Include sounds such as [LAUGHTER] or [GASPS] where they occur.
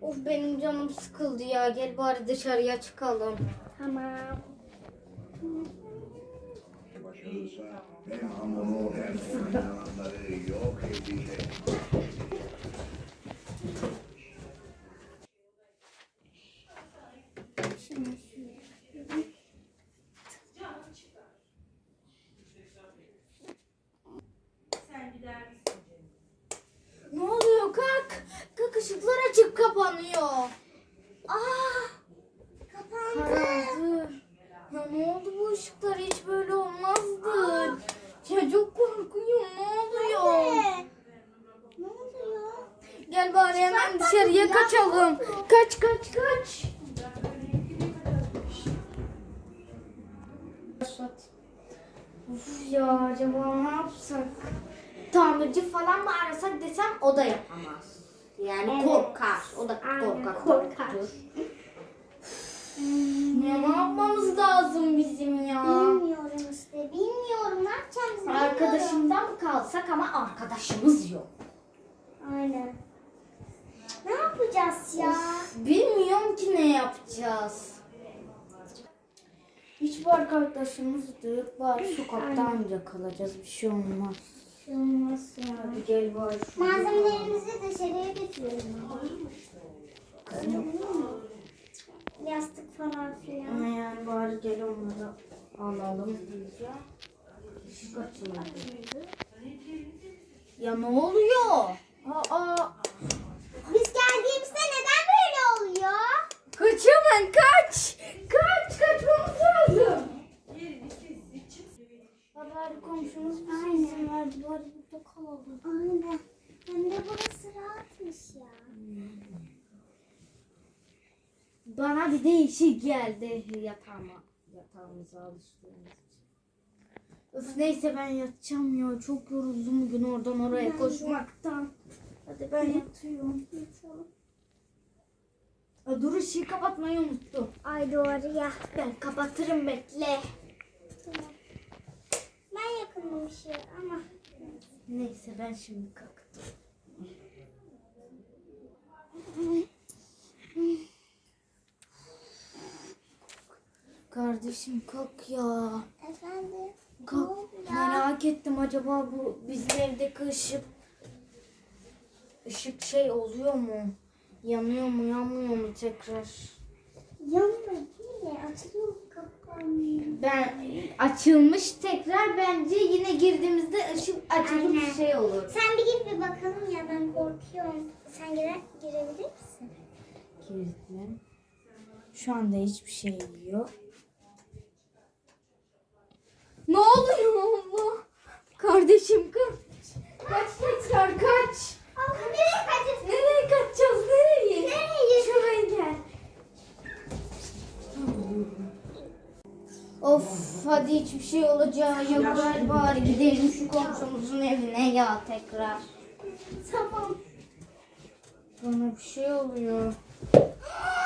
Of benim canım sıkıldı ya. Gel bari dışarıya çıkalım. Tamam. Başarırsa hem hamuru hem yok edecek. Şimdi şöyle. Ne oluyor kalk? Kalk ışıklar açık kapanıyor. Aa Kapandı. karardı. Ya ne oldu bu ışıklar hiç böyle olmazdı. Ya çok korkuyorum ne oluyor? Anne. Ne oluyor? Gel bari hemen dışarıya kaçalım. Kaç kaç kaç. Uf ya acaba ne yapsak? Tamirci falan mı arasak desem o da yapamaz. Yani Evet. korkar. O da korkar. korkar. ne yapmamız lazım bizim ya? Bilmiyorum işte. Bilmiyorum. Ne yapacağım bilmiyorum. Arkadaşımdan mı kalsak ama arkadaşımız yok. Aynen. Ne yapacağız ya? Bilmiyorum ki ne yapacağız. Hiçbir arkadaşımız da yok. Bari sokakta ancak kalacağız. Bir şey olmaz. Şey olmaz ya. Hadi gel şuraya. Malzemelerimizi dışarıya Ama yani bari gel onları alalım diyeceğim. Işık açıldı. Ya ne oluyor? Aa, Biz geldiğimizde neden böyle oluyor? kaç hemen kaç. Kaç kaçmamız lazım. Bari komşumuz bize izin verdi. Bari burada kalalım. Aynen. Hem de burası rahatmış ya. Bana bir değişik geldi yatağıma. Yatağımıza alıştığımız için. Öf neyse ben yatacağım ya. Çok yoruldum bugün oradan oraya koşmaktan. Hadi ben yatıyorum. Aa, dur ışığı kapatmayı unuttum. Ay doğru ya. Ben kapatırım bekle. Tamam. Ben yakındım ışığı ama. Neyse ben şimdi kalktım. Kardeşim kalk ya. Efendim? Kalk. Merak ettim acaba bu bizim evdeki ışık ışık şey oluyor mu? Yanıyor mu yanmıyor mu tekrar? Yanma değil mi? Açılıyor mu kapanmıyor? Ben açılmış tekrar bence yine girdiğimizde ışık açılıp Aynen. şey olur. Sen bir git bir bakalım ya ben korkuyorum. Sen gire, girebilir misin? Girdim. Şu anda hiçbir şey yok. Ne oluyor Allah? Kardeşim kaç. Kaç tekrar kaç. Aa, nereye kaçıyorsun? Nereye kaçacağız? Nereye? Nereye? Şuraya gel. Of hadi hiçbir şey olacağı yok. Gel bari gidelim şu komşumuzun evine ya tekrar. Tamam. Bana bir şey oluyor. [GASPS] [GASPS]